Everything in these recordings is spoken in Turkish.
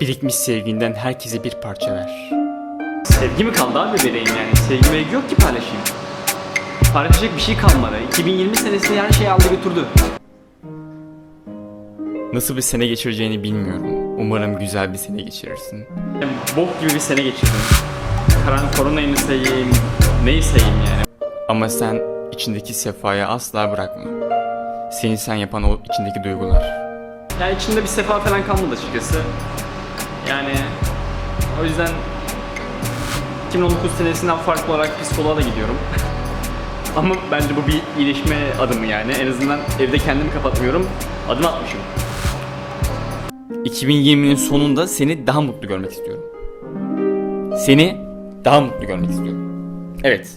birikmiş sevginden herkese bir parça ver. Sevgi mi kaldı abi vereyim yani? Sevgi mevgi yok ki paylaşayım. Paylaşacak bir şey kalmadı. 2020 senesinde her şeyi aldı götürdü. Nasıl bir sene geçireceğini bilmiyorum. Umarım güzel bir sene geçirirsin. Yani bok gibi bir sene geçirdim. Karan koronayı mı sayayım, neyi sayayım yani? Ama sen içindeki sefayı asla bırakma. Seni sen yapan o içindeki duygular. Yani içinde bir sefa falan kalmadı açıkçası. Yani o yüzden 2019 senesinden farklı olarak psikoloğa da gidiyorum. Ama bence bu bir iyileşme adımı yani. En azından evde kendimi kapatmıyorum. Adım atmışım. 2020'nin sonunda seni daha mutlu görmek istiyorum. Seni daha mutlu görmek istiyorum. Evet.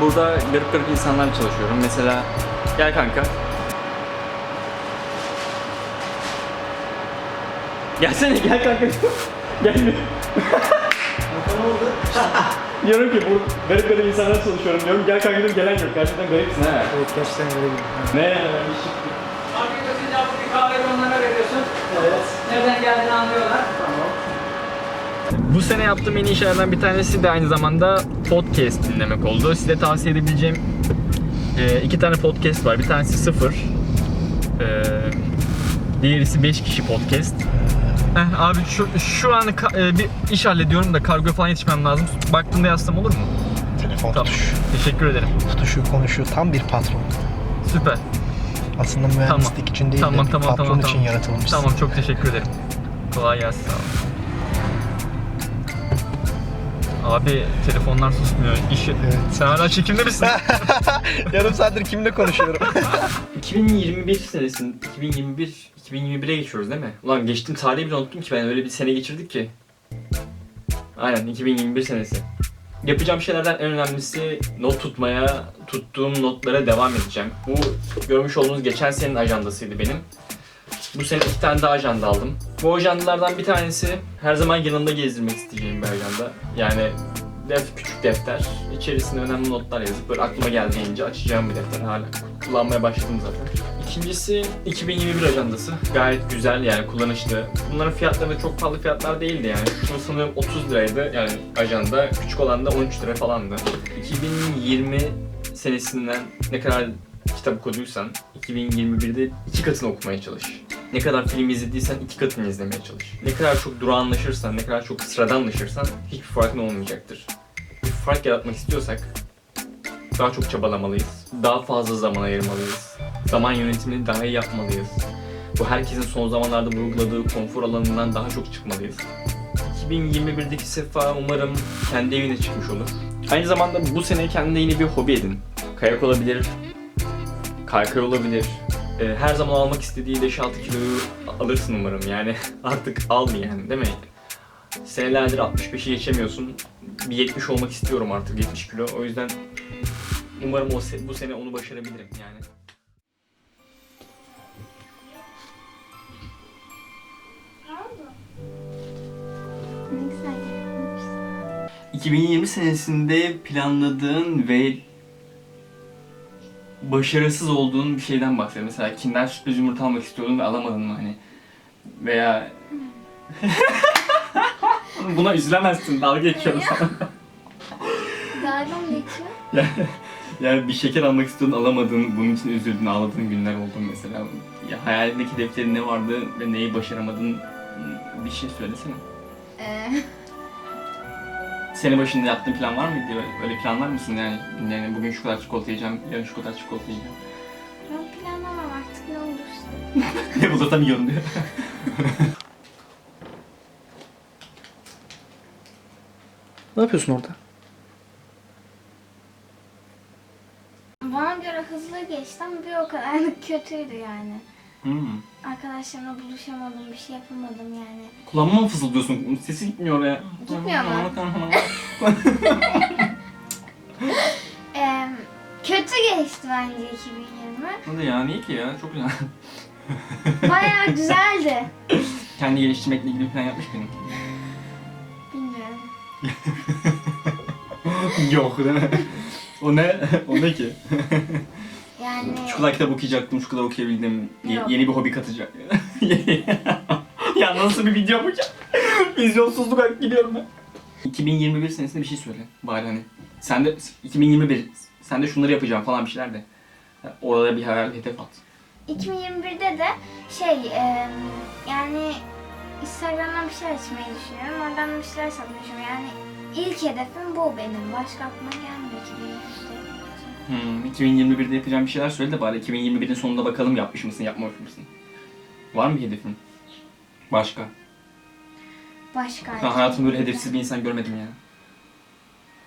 Burada garip garip insanlarla çalışıyorum. Mesela gel kanka. Gelsene gel kanka. gel bir. ne oldu? diyorum ki bu garip garip insanlarla çalışıyorum diyorum. Gel kanka diyorum gelen yok. Gerçekten garipsin ha. Evet gerçekten gibi. Ne ya? Bir şey. Markete sıcak bir kahve onlara veriyorsun. Evet. Nereden geldiğini anlıyorlar. Tamam. Bu sene yaptığım en iyi şeylerden bir tanesi de aynı zamanda podcast dinlemek oldu. Size tavsiye edebileceğim e, iki tane podcast var. Bir tanesi sıfır. E, diğerisi 5 kişi podcast. Heh, abi şu, şu an ka- e, bir iş hallediyorum da kargo falan yetişmem lazım. Baktığında yazsam olur mu? Telefon Tamam. tutuş. Teşekkür ederim. Tutuşu konuşuyor. Tam bir patron. Süper. Aslında mühendislik Tamam. için değil Tamam de tamam patron tamam. için tamam. yaratılmış. Tamam çok teşekkür ederim. Kolay gelsin sağ ol. Abi telefonlar susmuyor. İş... Evet. Sen hala çekimde misin? Yarım saattir kimle konuşuyorum? 2021 senesin 2021 2021'e geçiyoruz değil mi? Ulan geçtim tarihi bile unuttum ki ben öyle bir sene geçirdik ki. Aynen 2021 senesi. Yapacağım şeylerden en önemlisi not tutmaya, tuttuğum notlara devam edeceğim. Bu görmüş olduğunuz geçen senenin ajandasıydı benim. Bu sene iki tane daha ajanda aldım. Bu ajandalardan bir tanesi her zaman yanında gezdirmek isteyeceğim bir ajanda. Yani def, küçük defter. İçerisine önemli notlar yazıp böyle aklıma geldiğince açacağım bir defter hala. Kullanmaya başladım zaten. İkincisi 2021 ajandası. Gayet güzel yani kullanışlı. Bunların fiyatları da çok pahalı fiyatlar değildi yani. Şu sanırım 30 liraydı yani ajanda. Küçük olan da 13 lira falandı. 2020 senesinden ne kadar kitap okuduysan 2021'de iki katını okumaya çalış. Ne kadar film izlediysen iki katını izlemeye çalış. Ne kadar çok durağanlaşırsan, ne kadar çok sıradanlaşırsan hiçbir farkın olmayacaktır. Bir fark yaratmak istiyorsak daha çok çabalamalıyız. Daha fazla zaman ayırmalıyız. Zaman yönetimini daha iyi yapmalıyız. Bu herkesin son zamanlarda vurguladığı konfor alanından daha çok çıkmalıyız. 2021'deki sefa umarım kendi evine çıkmış olur. Aynı zamanda bu sene kendine yeni bir hobi edin. Kayak olabilir, kaykay olabilir. Ee, her zaman almak istediği 5-6 kiloyu alırsın umarım yani artık al yani değil mi? Senelerdir 65'i geçemiyorsun. Bir 70 olmak istiyorum artık 70 kilo. O yüzden umarım o se- bu sene onu başarabilirim yani. Ne güzel yapmışsın. 2020 senesinde planladığın ve başarısız olduğun bir şeyden bahset. Mesela Kinder sürpriz yumurta almak istiyordun ve alamadın mı hani? Veya Buna üzülemezsin. Dalga geçiyorum sana. Dalga mı geçiyor? yani, yani bir şeker almak istiyordun alamadın. Bunun için üzüldün, ağladığın günler oldu mesela. Ya hayalindeki hedeflerin ne vardı ve neyi başaramadın Bir şey söylesene. Ee, Sene başında yaptığın plan var mıydı? Öyle, öyle planlar mısın yani? yani? Bugün şu kadar çikolata yiyeceğim, yarın şu kadar çikolata yiyeceğim. ben planlamam artık ne olursa. ne bulursam yiyorum diyor. Ne yapıyorsun orada? Bana göre hızlı geçti ama bir o kadar da kötüydü yani. Hmm. Arkadaşlarımla buluşamadım, bir şey yapamadım yani. Kulağıma mı fısıldıyorsun? Sesi gitmiyor oraya. Gitmiyor mu? Ee, kötü geçti bence 2020. Hadi ya niye ki ya? Çok güzel. Bayağı güzeldi. Kendi geliştirmekle ilgili bir plan yapmış mıydın? Bilmiyorum. Yok değil mi? O ne? O ne ki? Yani Şu kadar kitap okuyacaktım, şu kadar okuyabildim. Ye- Yok. yeni bir hobi katacak. ya nasıl bir video yapacağım? Vizyonsuzluk hak gidiyorum ben. 2021 senesinde bir şey söyle bari hani. Sen de 2021, sen de şunları yapacağım falan bir şeyler de. Orada bir hayal hedef at. 2021'de de şey e, yani Instagram'dan bir şey açmayı düşünüyorum. Oradan bir şeyler satmayı düşünüyorum. Yani ilk hedefim bu benim. Başka aklıma gelmiyor 2021'de. Hmm, 2021'de yapacağım bir şeyler söyle de bari 2021'in sonunda bakalım yapmış mısın, yapmamış mısın? Var mı bir hedefin? Başka. Başka Ben hayatımda böyle hedefsiz bir insan görmedim ya.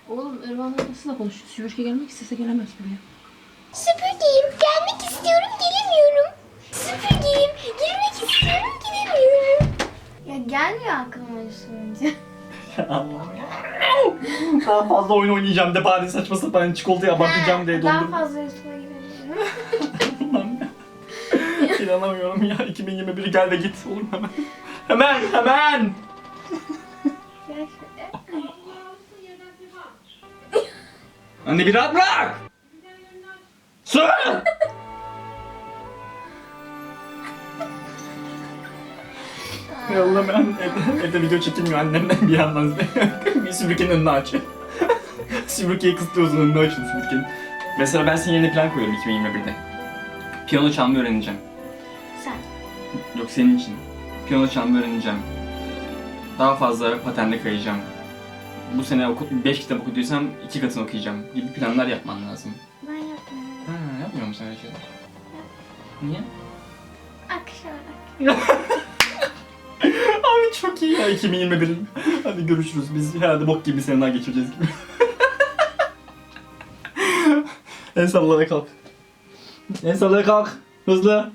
Oğlum Ervan'la nasıl da konuşuyor? Süpürge gelmek istese gelemez buraya. Süpürgeyim. Gelmek istiyorum. Gelemiyorum. Süpürgeyim. Girmek istiyorum. Giremiyorum. Ya gelmiyor aklıma öyle sorunca. Daha fazla oyun oynayacağım de bari saçma sapan çikolatayı abartacağım diye Daha dondurdum. fazla. Allah'ım ya. İnanamıyorum ya. 2021 gel ve git. Olur mu hemen? Hemen, hemen! Anne bir rahat bırak! Su! Ya Allah ben evde, evde video çekilmiyor annemden bir yandan bir süpürgenin önünü aç. Süpürgeyi kısıtlıyorsun önünü açın süpürgenin. Mesela ben senin yerine plan koyuyorum 2021'de. Piyano çalmayı öğreneceğim. Sen. Yok senin için. Piyano çalmayı öğreneceğim. Daha fazla patende kayacağım. Bu sene 5 kitap okuduysam 2 katını okuyacağım gibi planlar yapman lazım. Ben yapmıyorum. Ha, yapmıyor musun öyle şeyler? Niye? Akış olarak. Çok iyi ya 2021. Hadi görüşürüz biz herhalde bok gibi bir sene geçireceğiz gibi. El salla ve kalk. El salla ve kalk. Hızlı.